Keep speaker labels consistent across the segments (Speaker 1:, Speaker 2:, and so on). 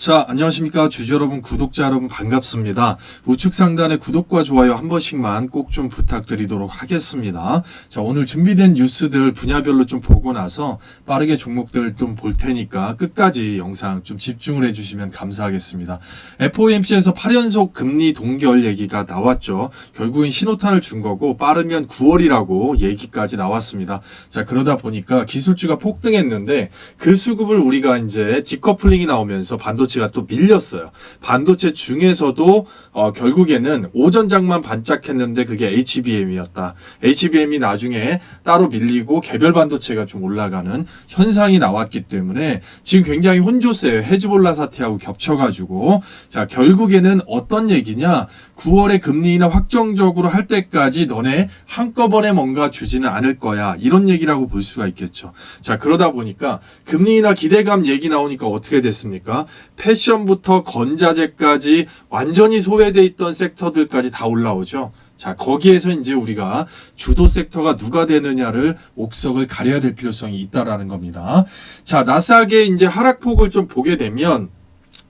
Speaker 1: 자, 안녕하십니까. 주주 여러분, 구독자 여러분, 반갑습니다. 우측 상단에 구독과 좋아요 한 번씩만 꼭 좀 부탁드리도록 하겠습니다. 자, 오늘 준비된 뉴스들 분야별로 좀 보고 나서 빠르게 종목들 좀 볼 테니까 끝까지 영상 좀 집중을 해주시면 감사하겠습니다. FOMC에서 8연속 금리 동결 얘기가 나왔죠. 결국엔 신호탄을 준 거고 빠르면 9월이라고 얘기까지 나왔습니다. 자, 그러다 보니까 기술주가 폭등했는데 그 수급을 우리가 이제 디커플링이 나오면서 반도체 가 또 밀렸어요. 반도체 중에서도 어, 결국에는 오전장만 반짝했는데 그게 HBM이었다. HBM이 나중에 따로 밀리고 개별 반도체가 좀 올라가는 현상이 나왔기 때문에 지금 굉장히 혼조세요. 헤즈볼라 사태하고 겹쳐가지고 자 결국에는 어떤 얘기냐 9월에 금리 인하 확정적으로 할 때까지 너네 한꺼번에 뭔가 주지는 않을 거야 이런 얘기라고 볼 수가 있겠죠. 자 그러다 보니까 금리 인하 기대감 얘기 나오니까 어떻게 됐습니까? 패션부터 건자재까지 완전히 소외돼 있던 섹터들까지 다 올라오죠. 자, 거기에서 이제 우리가 주도 섹터가 누가 되느냐를 옥석을 가려야 될 필요성이 있다라는 겁니다. 자, 나스닥의 이제 하락폭을 좀 보게 되면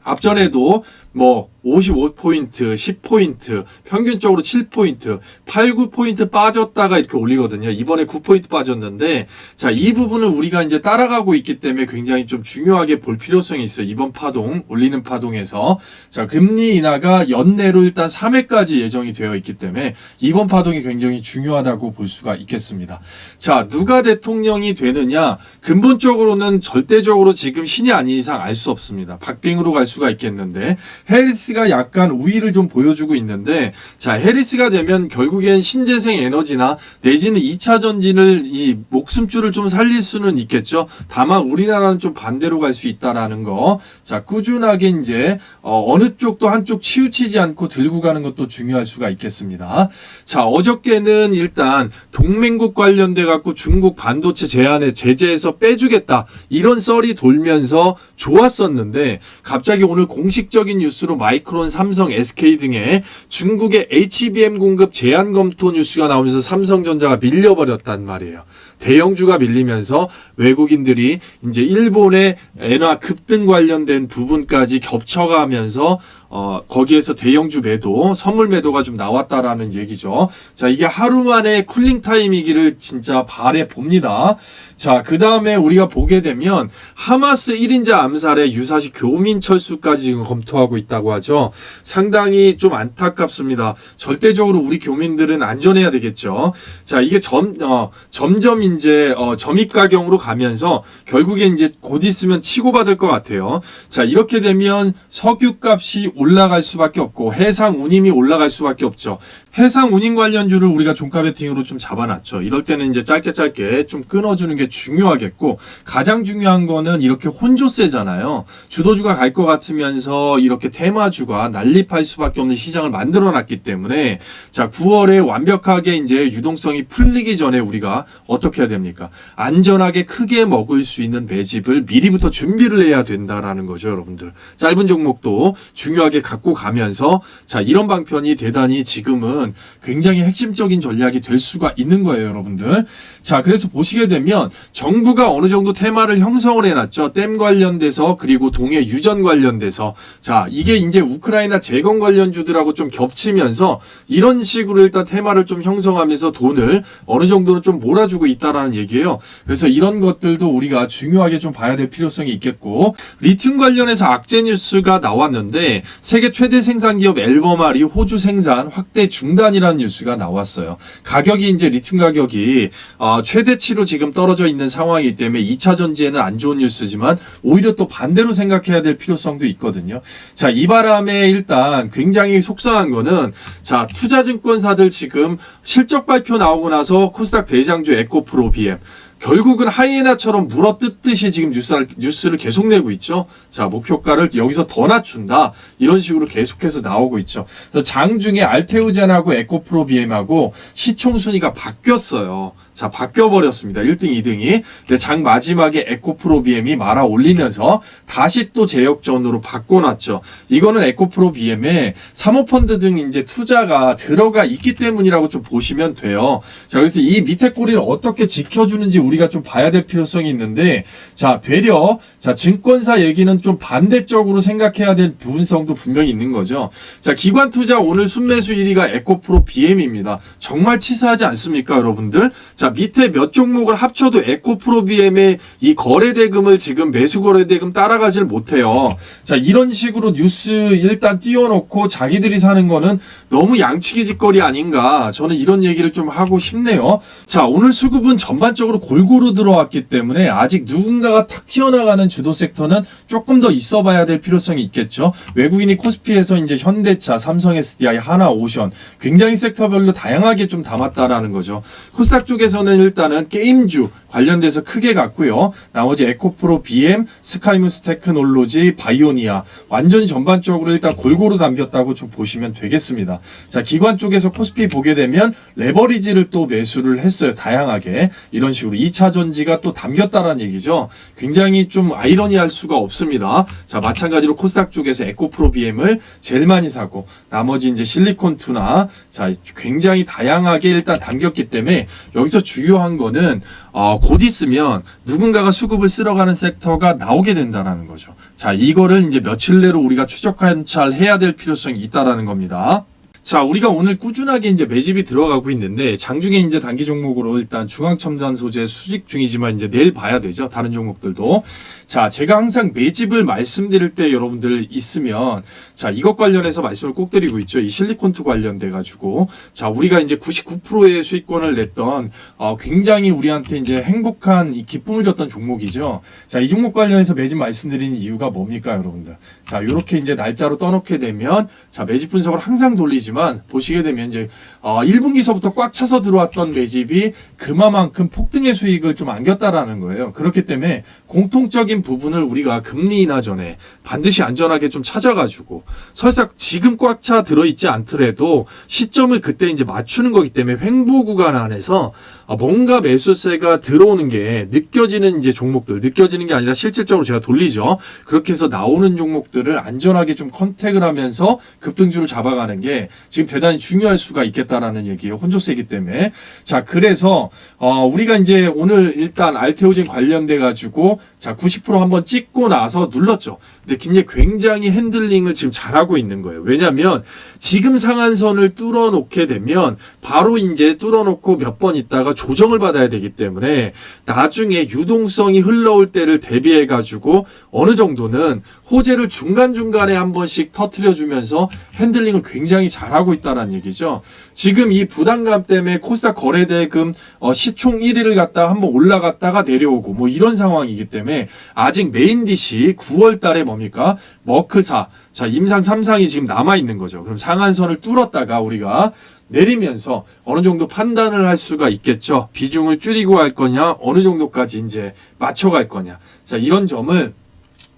Speaker 1: 앞전에도 뭐 55포인트, 10포인트, 평균적으로 7포인트, 8, 9포인트 빠졌다가 이렇게 올리거든요. 이번에 9포인트 빠졌는데, 자, 이 부분을 우리가 이제 따라가고 있기 때문에 굉장히 좀 중요하게 볼 필요성이 있어요. 이번 파동, 올리는 파동에서. 자, 금리 인하가 연내로 일단 3회까지 예정이 되어 있기 때문에 이번 파동이 굉장히 중요하다고 볼 수가 있겠습니다. 자, 누가 대통령이 되느냐? 근본적으로는 절대적으로 지금 신이 아닌 이상 알 수 없습니다. 박빙으로 갈 수가 있겠는데, 해리스가 약간 우위를 좀 보여주고 있는데 자 해리스가 되면 결국엔 신재생 에너지나 내지는 2차 전진을 이 목숨줄을 좀 살릴 수는 있겠죠. 다만 우리나라는 좀 반대로 갈 수 있다라는 거. 자 꾸준하게 이제 어, 어느 쪽도 한쪽 치우치지 않고 들고 가는 것도 중요할 수가 있겠습니다. 자 어저께는 일단 동맹국 관련돼 갖고 중국 반도체 제한에 제재에서 빼주겠다 이런 썰이 돌면서 좋았었는데 갑자기 오늘 공식적인 뉴스 로 마이크론, 삼성, SK 등의 중국의 HBM 공급 제한 검토 뉴스가 나오면서 삼성전자가 밀려버렸단 말이에요. 대형주가 밀리면서 외국인들이 이제 일본의 엔화 급등 관련된 부분까지 겹쳐가면서 어, 거기에서 대형주 매도, 선물 매도가 좀 나왔다라는 얘기죠. 자, 이게 하루 만에 쿨링 타임이기를 진짜 바래 봅니다. 자, 그 다음에 우리가 보게 되면 하마스 1인자 암살에 유사시 교민 철수까지 지금 검토하고 있다고 하죠. 상당히 좀 안타깝습니다. 절대적으로 우리 교민들은 안전해야 되겠죠. 자, 이게 점, 어, 점점 이제, 어, 점입 가경으로 가면서 결국에 이제 곧 있으면 치고받을 것 같아요. 자, 이렇게 되면 석유 값이 올라갈 수밖에 없고 해상 운임이 올라갈 수밖에 없죠. 해상 운임 관련주를 우리가 종가 베팅으로 좀 잡아놨죠. 이럴 때는 이제 짧게 짧게 좀 끊어주는 게 중요하겠고 가장 중요한 거는 이렇게 혼조세잖아요. 주도주가 갈 것 같으면서 이렇게 테마주가 난립할 수밖에 없는 시장을 만들어놨기 때문에 자 9월에 완벽하게 이제 유동성이 풀리기 전에 우리가 어떻게 해야 됩니까? 안전하게 크게 먹을 수 있는 매집을 미리부터 준비를 해야 된다라는 거죠, 여러분들. 짧은 종목도 중요하게 갖고 가면서 자 이런 방편이 대단히 지금은 굉장히 핵심적인 전략이 될 수가 있는 거예요, 여러분들. 자 그래서 보시게 되면 정부가 어느 정도 테마를 형성을 해놨죠. 댐 관련돼서 그리고 동해 유전 관련돼서 자 이게 이제 우크라이나 재건 관련주들하고 좀 겹치면서 이런 식으로 일단 테마를 좀 형성하면서 돈을 어느 정도는 좀 몰아주고 있다라는 얘기예요. 그래서 이런 것들도 우리가 중요하게 좀 봐야 될 필요성이 있겠고 리튬 관련해서 악재 뉴스가 나왔는데 세계 최대 생산 기업 앨범알이 호주 생산 확대 중 단이라는 뉴스가 나왔어요. 가격이 이제 리튬 가격이 어, 최대치로 지금 떨어져 있는 상황이기 때문에 2차 전지에는 안 좋은 뉴스지만 오히려 또 반대로 생각해야 될 필요성도 있거든요. 자, 이 바람에 일단 굉장히 속상한 거는 자, 투자증권사들 지금 실적 발표 나오고 나서 코스닥 대장주 에코프로 BM 결국은 하이에나처럼 물어 뜯듯이 지금 뉴스를, 뉴스를 계속 내고 있죠. 자, 목표가를 여기서 더 낮춘다. 이런 식으로 계속해서 나오고 있죠. 그래서 장중에 알테우젠하고 에코프로 BM하고 시총 순위가 바뀌었어요. 자, 바뀌어버렸습니다. 1등, 2등이. 근데 장 마지막에 에코프로 BM이 말아 올리면서 다시 또 제역전으로 바꿔놨죠. 이거는 에코프로 BM에 사모펀드 등 이제 투자가 들어가 있기 때문이라고 좀 보시면 돼요. 자, 그래서 이 밑에 꼬리를 어떻게 지켜주는지 우리가 좀 봐야 될 필요성이 있는데, 자, 되려, 자, 증권사 얘기는 좀 반대적으로 생각해야 될 부분성도 분명히 있는 거죠. 자, 기관 투자 오늘 순매수 1위가 에코프로 BM입니다. 정말 치사하지 않습니까, 여러분들? 자, 밑에 몇 종목을 합쳐도 에코프로 BM의 이 거래대금을 지금 매수 거래대금 따라가질 못해요. 자, 이런 식으로 뉴스 일단 띄워놓고 자기들이 사는 거는 너무 양치기 짓거리 아닌가. 저는 이런 얘기를 좀 하고 싶네요. 자, 오늘 수급은 전반적으로 골고루 들어왔기 때문에 아직 누군가가 탁 튀어나가는 주도 섹터는 조금 더 있어 봐야 될 필요성이 있겠죠. 외국인이 코스피에서 이제 현대차, 삼성 SDI, 하나 오션 굉장히 섹터별로 다양하게 좀 담았다라는 거죠. 코스닥 쪽에 서는 일단은 게임주 관련돼서 크게 갔고요. 나머지 에코프로, BM, 스카이무스 테크놀로지, 바이오니아 완전히 전반적으로 일단 골고루 담겼다고 좀 보시면 되겠습니다. 자, 기관 쪽에서 코스피 보게 되면 레버리지를 또 매수를 했어요. 다양하게. 이런 식으로 2차 전지가 또 담겼다라는 얘기죠. 굉장히 좀 아이러니할 수가 없습니다. 자, 마찬가지로 코스닥 쪽에서 에코프로 BM을 제일 많이 사고 나머지 이제 실리콘투나 자, 굉장히 다양하게 일단 담겼기 때문에 여기서 중요한 거는 어, 곧 있으면 누군가가 수급을 쓸어가는 섹터가 나오게 된다라는 거죠. 자, 이거를 이제 며칠 내로 우리가 추적 관찰해야 될 필요성이 있다라는 겁니다. 자, 우리가 오늘 꾸준하게 이제 매집이 들어가고 있는데 장중에 이제 단기 종목으로 일단 중앙첨단 소재 수직 중이지만 이제 내일 봐야 되죠. 다른 종목들도. 자, 제가 항상 매집을 말씀드릴 때 여러분들 있으면 자, 이것 관련해서 말씀을 꼭 드리고 있죠. 이 실리콘투 관련돼 가지고 자, 우리가 이제 99%의 수익권을 냈던 어, 굉장히 우리한테 이제 행복한 이 기쁨을 줬던 종목이죠. 자, 이 종목 관련해서 매집 말씀드리는 이유가 뭡니까, 여러분들? 자, 요렇게 이제 날짜로 떠놓게 되면 자, 매집 분석을 항상 돌리지 만 보시게 되면 이제 어, 1분기서부터 꽉 차서 들어왔던 매집이 그만큼 폭등의 수익을 좀 안겼다라는 거예요. 그렇기 때문에 공통적인 부분을 우리가 금리 인하 전에 반드시 안전하게 좀 찾아가지고 설사 지금 꽉 차 들어있지 않더라도 시점을 그때 이제 맞추는 거기 때문에 횡보 구간 안에서 아, 뭔가 매수세가 들어오는 게 느껴지는 이제 종목들, 느껴지는 게 아니라 실질적으로 제가 돌리죠. 그렇게 해서 나오는 종목들을 안전하게 좀 컨택을 하면서 급등주를 잡아가는 게 지금 대단히 중요할 수가 있겠다라는 얘기예요. 혼조세이기 때문에. 자, 그래서 어, 우리가 이제 오늘 일단 알테오젠 관련돼 가지고 자, 90% 한번 찍고 나서 눌렀죠. 근데 이제 굉장히 핸들링을 지금 잘하고 있는 거예요. 왜냐면 지금 상한선을 뚫어 놓게 되면 바로 이제 뚫어 놓고 몇 번 있다가 조정을 받아야 되기 때문에 나중에 유동성이 흘러올 때를 대비해 가지고 어느 정도는 호재를 중간중간에 한 번씩 터트려 주면서 핸들링을 굉장히 잘 하고 있다는 얘기죠. 지금 이 부담감 때문에 코스닥 거래대금 어, 시총 1위를 갖다가 한번 올라갔다가 내려오고 뭐 이런 상황이기 때문에 아직 메인 디시 9월 달에 뭡니까? 머크사. 자, 임상 3상이 지금 남아 있는 거죠. 그럼 상한선을 뚫었다가 우리가 내리면서 어느 정도 판단을 할 수가 있겠죠. 비중을 줄이고 할 거냐, 어느 정도까지 이제 맞춰갈 거냐. 자, 이런 점을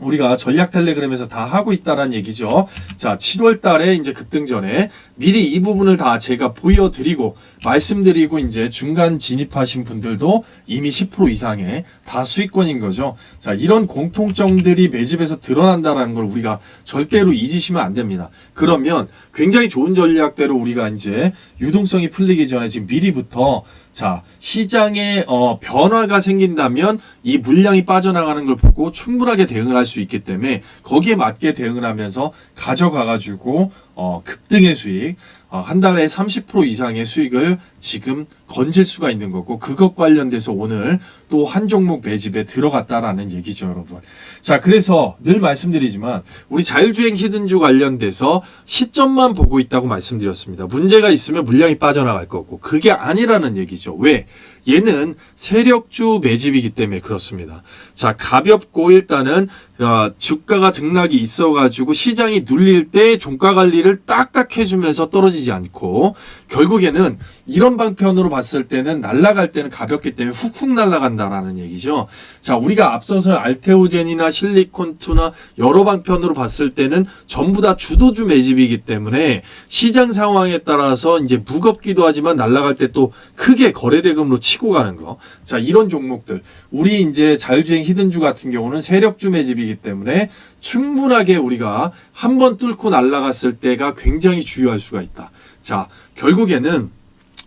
Speaker 1: 우리가 전략 텔레그램에서 다 하고 있다라는 얘기죠. 자, 7월 달에 이제 급등 전에 미리 이 부분을 다 제가 보여드리고 말씀드리고 이제 중간 진입하신 분들도 이미 10% 이상의 다 수익권인 거죠. 자, 이런 공통점들이 매집에서 드러난다라는 걸 우리가 절대로 잊으시면 안 됩니다. 그러면 굉장히 좋은 전략대로 우리가 이제 유동성이 풀리기 전에 지금 미리부터 자, 시장에 어, 변화가 생긴다면 이 물량이 빠져나가는 걸 보고 충분하게 대응을 할 수 있기 때문에 거기에 맞게 대응을 하면서 가져가 가지고 어, 급등의 수익 어, 한 달에 30% 이상의 수익을 지금 건질 수가 있는 거고 그것 관련돼서 오늘 또 한 종목 매집에 들어갔다라는 얘기죠, 여러분. 자, 그래서 늘 말씀드리지만 우리 자율주행 히든주 관련돼서 시점만 보고 있다고 말씀드렸습니다. 문제가 있으면 물량이 빠져나갈 거고 그게 아니라는 얘기죠. 왜? 얘는 세력주 매집이기 때문에 그렇습니다. 자, 가볍고 일단은 어, 주가가 등락이 있어가지고 시장이 눌릴 때 종가 관리를 딱딱 해주면서 떨어지지 않고 결국에는 이런 방편으로 봤을 때는 날아갈 때는 가볍기 때문에 훅훅 날아간다라는 얘기죠. 자, 우리가 앞서서 알테오젠이나 실리콘투나 여러 방편으로 봤을 때는 전부 다 주도주 매집이기 때문에 시장 상황에 따라서 이제 무겁기도 하지만 날아갈 때 또 크게 거래대금으로 치고 가는 거. 자, 이런 종목들. 우리 이제 자율주행 히든주 같은 경우는 세력주 매집이기 때문에 충분하게 우리가 한번 뚫고 날아갔을 때가 굉장히 주요할 수가 있다. 자, 결국에는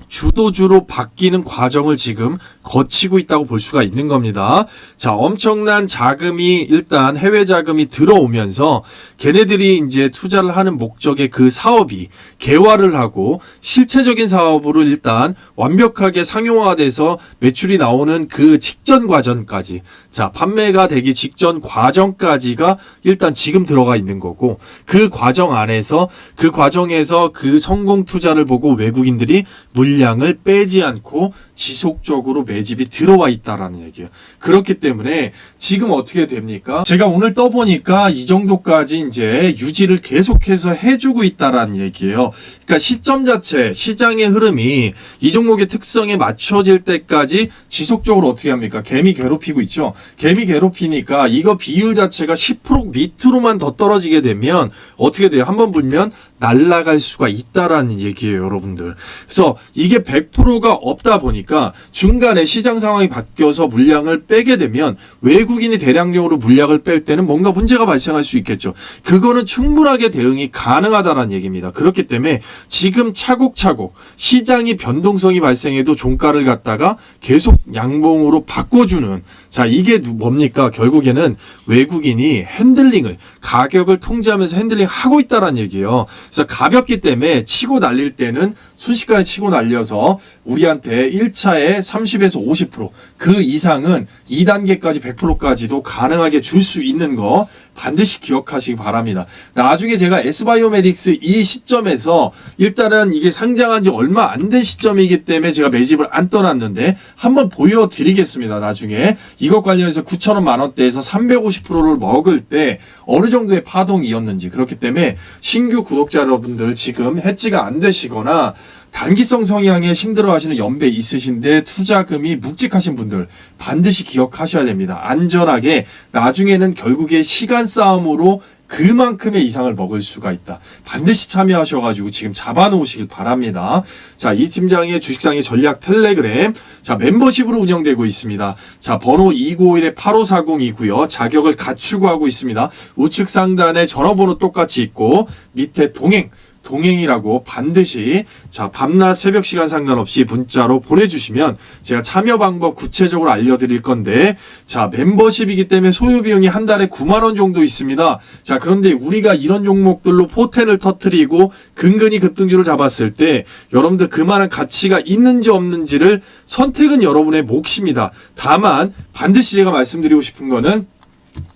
Speaker 1: 주도주로 바뀌는 과정을 지금 거치고 있다고 볼 수가 있는 겁니다. 자, 엄청난 자금이 일단 해외 자금이 들어오면서 걔네들이 이제 투자를 하는 목적의 그 사업이 개화를 하고 실체적인 사업으로 일단 완벽하게 상용화돼서 매출이 나오는 그 직전 과정까지 자, 판매가 되기 직전 과정까지가 일단 지금 들어가 있는 거고 그 과정 안에서 그 과정에서 그 성공 투자를 보고 외국인들이 물 량을 빼지 않고 지속적으로 매집이 들어와 있다라는 얘기예요. 그렇기 때문에 지금 어떻게 됩니까? 제가 오늘 떠보니까 이 정도까지 이제 유지를 계속해서 해주고 있다라는 얘기예요. 그러니까 시점 자체, 시장의 흐름이 이 종목의 특성에 맞춰질 때까지 지속적으로 어떻게 합니까? 개미 괴롭히고 있죠. 개미 괴롭히니까 이거 비율 자체가 10% 밑으로만 더 떨어지게 되면 어떻게 돼요? 한번 불면 날아갈 수가 있다라는 얘기예요, 여러분들. 그래서 이게 100%가 없다 보니까 중간에 시장 상황이 바뀌어서 물량을 빼게 되면 외국인이 대량적으로 물량을 뺄 때는 뭔가 문제가 발생할 수 있겠죠. 그거는 충분하게 대응이 가능하다라는 얘기입니다. 그렇기 때문에 지금 차곡차곡 시장이 변동성이 발생해도 종가를 갖다가 계속 양봉으로 바꿔주는 자 이게 누- 뭡니까 결국에는 외국인이 핸들링을 가격을 통제하면서 핸들링 하고 있다라는 얘기예요. 그래서 가볍기 때문에 치고 날릴 때는 순식간에 치고 날려서 우리한테 1차에 30에서 50%그 이상은 2단계까지 100%까지도 가능하게 줄 수 있는 거 반드시 기억하시기 바랍니다. 나중에 제가 S바이오메딕스 이 시점에서 일단은 이게 상장한 지 얼마 안 된 시점이기 때문에 제가 매집을 안 떠났는데 한번 보여드리겠습니다. 나중에 이것 관련해서 9천원 만원대에서 350%를 먹을 때 어느 정도의 파동이었는지 그렇기 때문에 신규 구독자 여러분들 지금 해지가 안 되시거나 단기성 성향에 힘들어하시는 연배 있으신데 투자금이 묵직하신 분들 반드시 기억하셔야 됩니다. 안전하게 나중에는 결국에 시간 싸움으로 그만큼의 이상을 먹을 수가 있다. 반드시 참여하셔가지고 지금 잡아놓으시길 바랍니다. 자, 이 팀장의 주식상의 전략 텔레그램. 자, 멤버십으로 운영되고 있습니다. 자, 번호 2951-8540이고요. 자격을 갖추고 하고 있습니다. 우측 상단에 전화번호 똑같이 있고, 밑에 동행. 동행이라고 반드시 자 밤낮 새벽 시간 상관없이 문자로 보내주시면 제가 참여 방법 구체적으로 알려드릴 건데 자 멤버십이기 때문에 소요 비용이 한 달에 9만 원 정도 있습니다. 자 그런데 우리가 이런 종목들로 포텐을 터트리고 근근히 급등주를 잡았을 때 여러분들 그만한 가치가 있는지 없는지를 선택은 여러분의 몫입니다. 다만 반드시 제가 말씀드리고 싶은 거는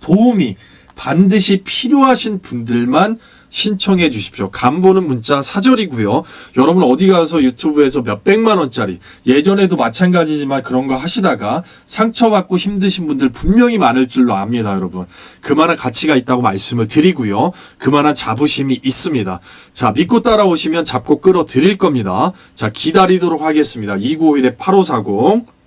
Speaker 1: 도움이 반드시 필요하신 분들만 신청해 주십시오. 간보는 문자 사절이고요. 여러분 어디 가서 유튜브에서 몇 백만 원짜리 예전에도 마찬가지지만 그런 거 하시다가 상처받고 힘드신 분들 분명히 많을 줄로 압니다, 여러분. 그만한 가치가 있다고 말씀을 드리고요. 그만한 자부심이 있습니다. 자, 믿고 따라오시면 잡고 끌어 드릴 겁니다. 자, 기다리도록 하겠습니다. 2951에 8540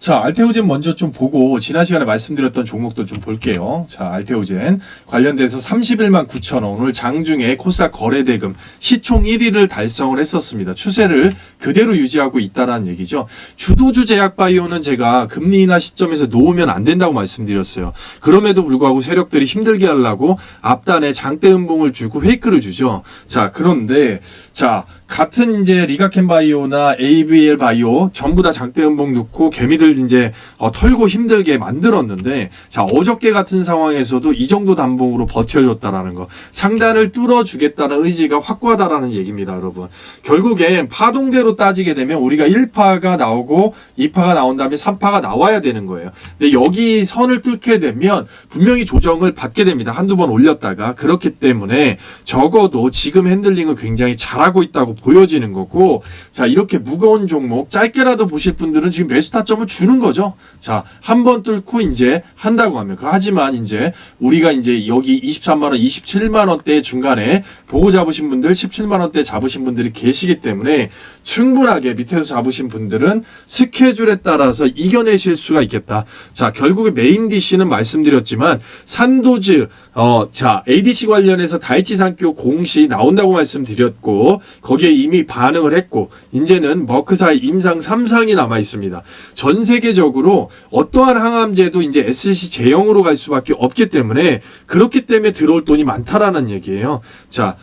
Speaker 1: 자, 알테오젠 먼저 좀 보고 지난 시간에 말씀드렸던 종목도 좀 볼게요. 자, 알테오젠 관련돼서 31만 9천 원 오늘 장중에 코스닥 거래 대금 시총 1위를 달성을 했었습니다. 추세를 그대로 유지하고 있다라는 얘기죠. 주도주 제약바이오는 제가 금리 인하 시점에서 놓으면 안 된다고 말씀드렸어요. 그럼에도 불구하고 세력들이 힘들게 하려고 앞단에 장대 음봉을 주고 페이크를 주죠. 자, 그런데 자, 같은 이제 리가켄 바이오나 ABL 바이오 전부 다 장대 음봉 넣고 개미들 이제 어, 털고 힘들게 만들었는데 자 어저께 같은 상황에서도 이 정도 단봉으로 버텨줬다라는 거 상단을 뚫어주겠다는 의지가 확고하다라는 얘기입니다 여러분. 결국엔 파동대로 따지게 되면 우리가 1파가 나오고 2파가 나온 다음에 3파가 나와야 되는 거예요. 근데 여기 선을 뚫게 되면 분명히 조정을 받게 됩니다. 한두 번 올렸다가. 그렇기 때문에 적어도 지금 핸들링을 굉장히 잘하고 있다고 보여지는 거고 자 이렇게 무거운 종목 짧게라도 보실 분들은 지금 매수 타점을 주는 거죠. 자, 한 번 뚫고 이제 한다고 하면. 그 하지만 이제 우리가 이제 여기 23만 원, 27만 원대 중간에 보고 잡으신 분들, 17만 원대 잡으신 분들이 계시기 때문에 충분하게 밑에서 잡으신 분들은 스케줄에 따라서 이겨내실 수가 있겠다. 자, 결국에 메인 DC는 말씀드렸지만 산도즈, 어, 자, ADC 관련해서 다이치 산교 공시 나온다고 말씀드렸고 거기에 이미 반응을 했고 이제는 머크사의 임상 3상이 남아 있습니다. 전 세계적으로 어떠한 항암제도 이제 SC 제형으로 갈 수밖에 없기 때문에 그렇기 때문에 들어올 돈이 많다라는 얘기예요. 자,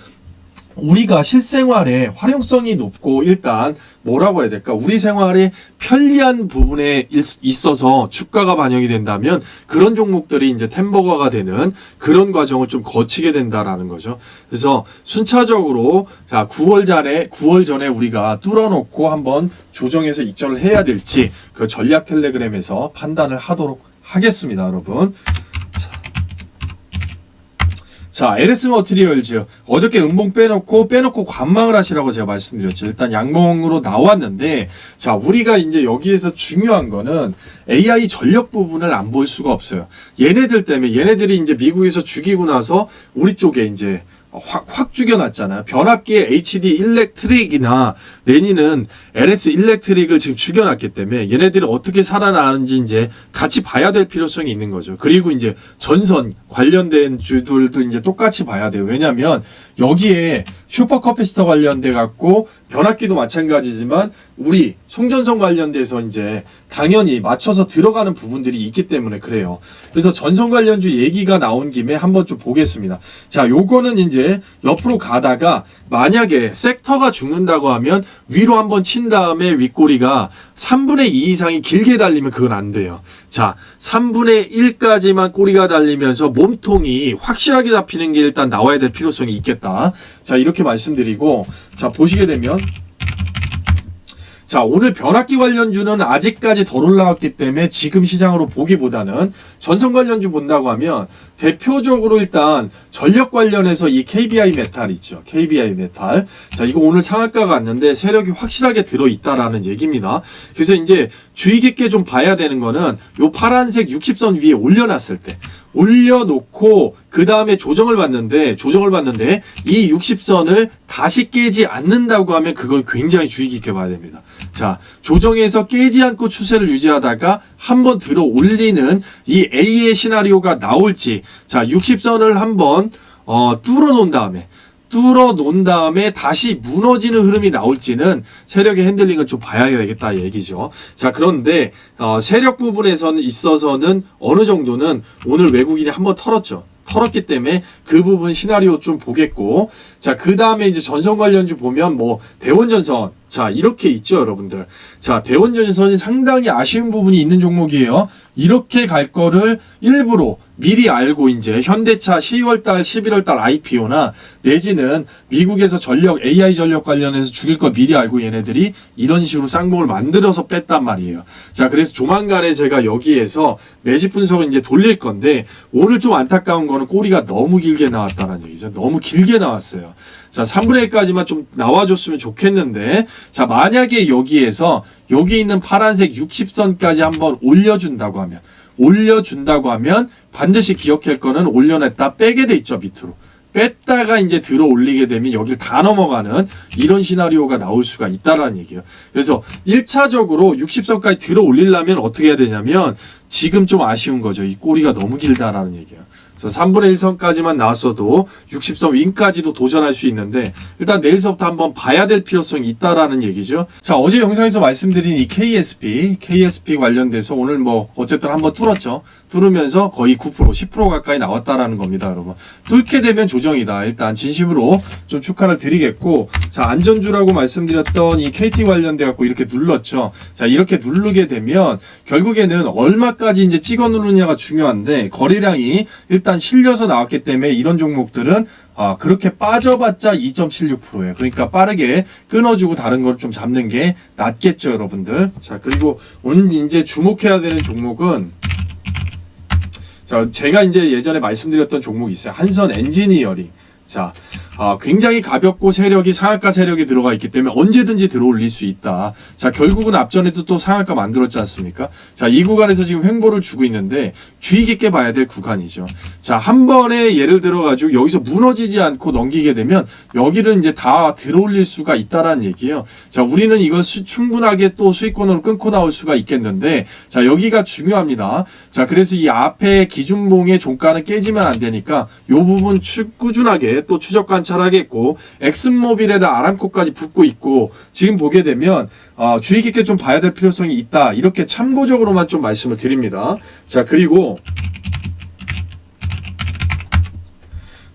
Speaker 1: 우리가 실생활에 활용성이 높고 일단 뭐라고 해야 될까? 우리 생활에 편리한 부분에 있- 있어서 주가가 반영이 된다면 그런 종목들이 이제 템버거가 되는 그런 과정을 좀 거치게 된다라는 거죠. 그래서 순차적으로 자, 9월 전에 9월 전에 우리가 뚫어놓고 한번 조정해서 익절을 해야 될지 그 전략 텔레그램에서 판단을 하도록 하겠습니다, 여러분. 자, LS 머티리얼즈 어저께 음봉 빼놓고 빼놓고 관망을 하시라고 제가 말씀드렸죠. 일단 양봉으로 나왔는데 자, 우리가 이제 여기에서 중요한 거는 AI 전력 부분을 안 볼 수가 없어요. 얘네들 때문에 얘네들이 이제 미국에서 죽이고 나서 우리 쪽에 이제 확, 확 죽여놨잖아요. 변압기의 HD 일렉트릭이나 내니는 LS 일렉트릭을 지금 죽여놨기 때문에 얘네들이 어떻게 살아나는지 이제 같이 봐야 될 필요성이 있는 거죠. 그리고 이제 전선 관련된 주들도 이제 똑같이 봐야 돼요. 왜냐면 여기에 슈퍼 커피스터 관련돼 갖고 변압기도 마찬가지지만 우리 송전선 관련돼서 이제 당연히 맞춰서 들어가는 부분들이 있기 때문에 그래요. 그래서 전선 관련주 얘기가 나온 김에 한번 좀 보겠습니다. 자, 요거는 이제 옆으로 가다가 만약에 섹터가 죽는다고 하면 위로 한번 친 다음에 윗꼬리가 3분의 2 이상이 길게 달리면 그건 안 돼요. 자, 3분의 1까지만 꼬리가 달리면서 몸통이 확실하게 잡히는 게 일단 나와야 될 필요성이 있겠다. 자, 이렇게 말씀드리고, 자, 보시게 되면, 자, 오늘 변압기 관련주는 아직까지 덜 올라왔기 때문에 지금 시장으로 보기보다는 전선 관련주 본다고 하면 대표적으로 일단 전력 관련해서 이 KBI 메탈 있죠. KBI 메탈. 자, 이거 오늘 상한가 갔는데 세력이 확실하게 들어있다라는 얘기입니다. 그래서 이제 주의 깊게 좀 봐야 되는 거는 요 파란색 60선 위에 올려놨을 때 올려놓고 그 다음에 조정을 받는데 조정을 받는데 이 60선을 다시 깨지 않는다고 하면 그걸 굉장히 주의 깊게 봐야 됩니다. 자 조정에서 깨지 않고 추세를 유지하다가 한번 들어 올리는 이 A의 시나리오가 나올지 자 60선을 한번 어, 뚫어 놓은 다음에 뚫어 놓은 다음에 다시 무너지는 흐름이 나올지는 세력의 핸들링을 좀 봐야 되겠다 얘기죠. 자 그런데 어, 세력 부분에서는 있어서는 어느 정도는 오늘 외국인이 한번 털었죠. 털었기 때문에 그 부분 시나리오 좀 보겠고 자 그 다음에 이제 전선 관련주 보면 뭐 대원전선 자 이렇게 있죠 여러분들. 자 대원 전선이 상당히 아쉬운 부분이 있는 종목이에요. 이렇게 갈 거를 일부러 미리 알고 이제 현대차 10월달 11월달 IPO나 내지는 미국에서 전력 AI 전력 관련해서 죽일 거 미리 알고 얘네들이 이런 식으로 쌍봉을 만들어서 뺐단 말이에요. 자 그래서 조만간에 제가 여기에서 매집 분석을 이제 돌릴 건데 오늘 좀 안타까운 거는 꼬리가 너무 길게 나왔다는 얘기죠. 너무 길게 나왔어요 자, 3분의 1까지만 좀 나와줬으면 좋겠는데, 자, 만약에 여기에서 여기 있는 파란색 60선까지 한번 올려준다고 하면, 올려준다고 하면 반드시 기억할 거는 올려냈다 빼게 돼 있죠, 밑으로. 뺐다가 이제 들어 올리게 되면 여길 다 넘어가는 이런 시나리오가 나올 수가 있다라는 얘기예요. 그래서 1차적으로 60선까지 들어 올리려면 어떻게 해야 되냐면 지금 좀 아쉬운 거죠. 이 꼬리가 너무 길다라는 얘기예요. 그래서 3분의 1선까지만 나왔어도 60선 윙까지도 도전할 수 있는데 일단 내일서부터 한번 봐야 될 필요성이 있다라는 얘기죠. 자 어제 영상에서 말씀드린 이 KSP, KSP 관련돼서 오늘 뭐 어쨌든 한번 뚫었죠. 뚫으면서 거의 9% 10% 가까이 나왔다라는 겁니다, 여러분. 뚫게 되면 조정이다. 일단 진심으로 좀 축하를 드리겠고 자 안전주라고 말씀드렸던 이 KT 관련돼 갖고 이렇게 눌렀죠. 자 이렇게 누르게 되면 결국에는 얼마까지 이제 찍어 누르냐가 중요한데 거래량이 일단 실려서 나왔기 때문에 이런 종목들은 아, 그렇게 빠져봤자 2.76%예요. 그러니까 빠르게 끊어주고 다른 걸 좀 잡는 게 낫겠죠, 여러분들. 자, 그리고 오늘 이제 주목해야 되는 종목은 자, 제가 이제 예전에 말씀드렸던 종목이 있어요. 한선 엔지니어링. 자, 아, 굉장히 가볍고 세력이 상한가 세력이 들어가 있기 때문에 언제든지 들어올릴 수 있다. 자, 결국은 앞전에도 또 상한가 만들었지 않습니까? 자, 이 구간에서 지금 횡보를 주고 있는데 주의 깊게 봐야 될 구간이죠. 자, 한 번에 예를 들어 가지고 여기서 무너지지 않고 넘기게 되면 여기를 이제 다 들어올릴 수가 있다라는 얘기예요. 자, 우리는 이걸 수- 충분하게 또 수익권으로 끊고 나올 수가 있겠는데 자, 여기가 중요합니다. 자, 그래서 이 앞에 기준봉의 종가는 깨지면 안 되니까 요 부분 추, 꾸준하게 또 추적 관 찰하겠고 엑슨모빌에다 아람코까지 붙고 있고 지금 보게 되면 어, 주의 깊게 좀 봐야 될 필요성이 있다. 이렇게 참고적으로만 좀 말씀을 드립니다. 자, 그리고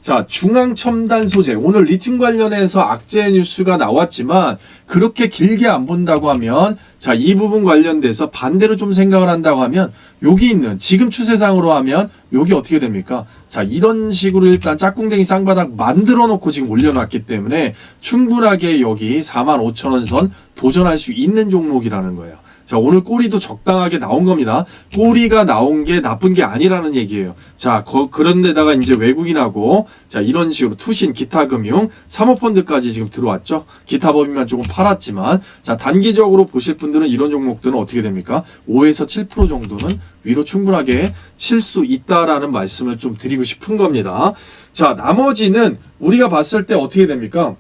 Speaker 1: 자, 중앙 첨단 소재. 오늘 리튬 관련해서 악재 뉴스가 나왔지만 그렇게 길게 안 본다고 하면 자, 이 부분 관련돼서 반대로 좀 생각을 한다고 하면 여기 있는 지금 추세상으로 하면 여기 어떻게 됩니까? 자, 이런 식으로 일단 짝꿍댕이 쌍바닥 만들어 놓고 지금 올려놨기 때문에 충분하게 여기 45,000원 선 도전할 수 있는 종목이라는 거예요. 자, 오늘 꼬리도 적당하게 나온 겁니다. 꼬리가 나온 게 나쁜 게 아니라는 얘기예요. 자, 거, 그런데다가 이제 외국인하고, 자, 이런 식으로 투신, 기타 금융, 사모펀드까지 지금 들어왔죠. 기타 법인만 조금 팔았지만, 자, 단기적으로 보실 분들은 이런 종목들은 어떻게 됩니까? 5에서 7% 정도는 위로 충분하게 칠 수 있다라는 말씀을 좀 드리고 싶은 겁니다. 자, 나머지는 우리가 봤을 때 어떻게 됩니까?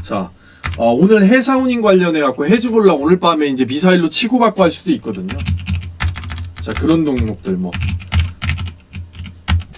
Speaker 1: 자, 어, 오늘 해상운임 관련해 갖고 헤즈볼라 오늘 밤에 이제 미사일로 치고받고 할 수도 있거든요. 자 그런 종목들 뭐.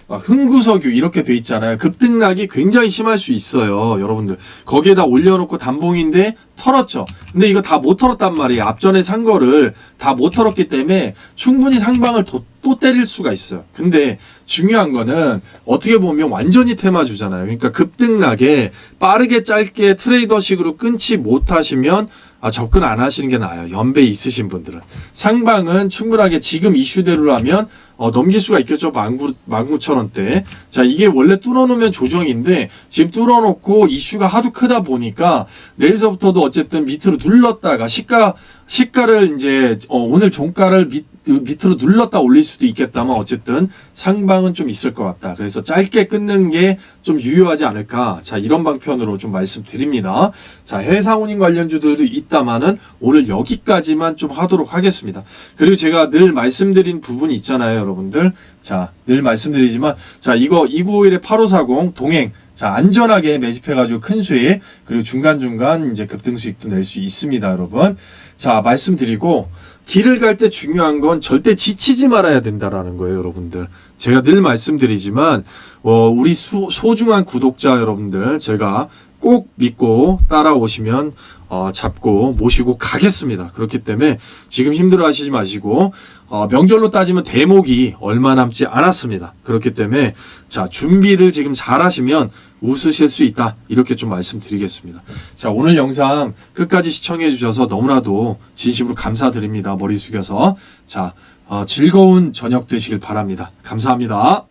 Speaker 1: 아, 흥구석유 이렇게 돼 있잖아요. 급등락이 굉장히 심할 수 있어요, 여러분들. 거기에다 올려놓고 단봉인데 털었죠. 근데 이거 다 못 털었단 말이에요. 앞전에 산 거를 다 못 털었기 때문에 충분히 상방을 또, 또 때릴 수가 있어요. 근데 중요한 거는 어떻게 보면 완전히 테마주잖아요. 그러니까 급등락에 빠르게 짧게 트레이더식으로 끊지 못하시면 아, 접근 안 하시는 게 나아요. 연배 있으신 분들은. 상방은 충분하게 지금 이슈대로라면 어, 넘길 수가 있겠죠. 만구, 만구천 원대. 자, 이게 원래 뚫어놓으면 조정인데, 지금 뚫어놓고 이슈가 하도 크다 보니까, 내일서부터도 어쨌든 밑으로 눌렀다가, 시가, 시가를 이제, 어, 오늘 종가를 밑, 밑으로 눌렀다 올릴 수도 있겠다만, 어쨌든 상방은 좀 있을 것 같다. 그래서 짧게 끊는 게 좀 유효하지 않을까. 자, 이런 방편으로 좀 말씀드립니다. 자, 해상운임 관련주들도 있다마는 오늘 여기까지만 좀 하도록 하겠습니다. 그리고 제가 늘 말씀드린 부분이 있잖아요, 여러분들. 자, 늘 말씀드리지만, 자, 이거 2951의 8540 동행. 자, 안전하게 매집해가지고 큰 수익, 그리고 중간중간 이제 급등 수익도 낼 수 있습니다, 여러분. 자, 말씀드리고, 길을 갈 때 중요한 건 절대 지치지 말아야 된다라는 거예요, 여러분들. 제가 늘 말씀드리지만, 어, 우리 수- 소중한 구독자 여러분들, 제가 꼭 믿고 따라오시면 어, 잡고 모시고 가겠습니다. 그렇기 때문에 지금 힘들어 하시지 마시고 어, 명절로 따지면 대목이 얼마 남지 않았습니다. 그렇기 때문에 자 준비를 지금 잘 하시면 웃으실 수 있다. 이렇게 좀 말씀드리겠습니다. 자 오늘 영상 끝까지 시청해 주셔서 너무나도 진심으로 감사드립니다. 머리 숙여서 자 어, 즐거운 저녁 되시길 바랍니다. 감사합니다.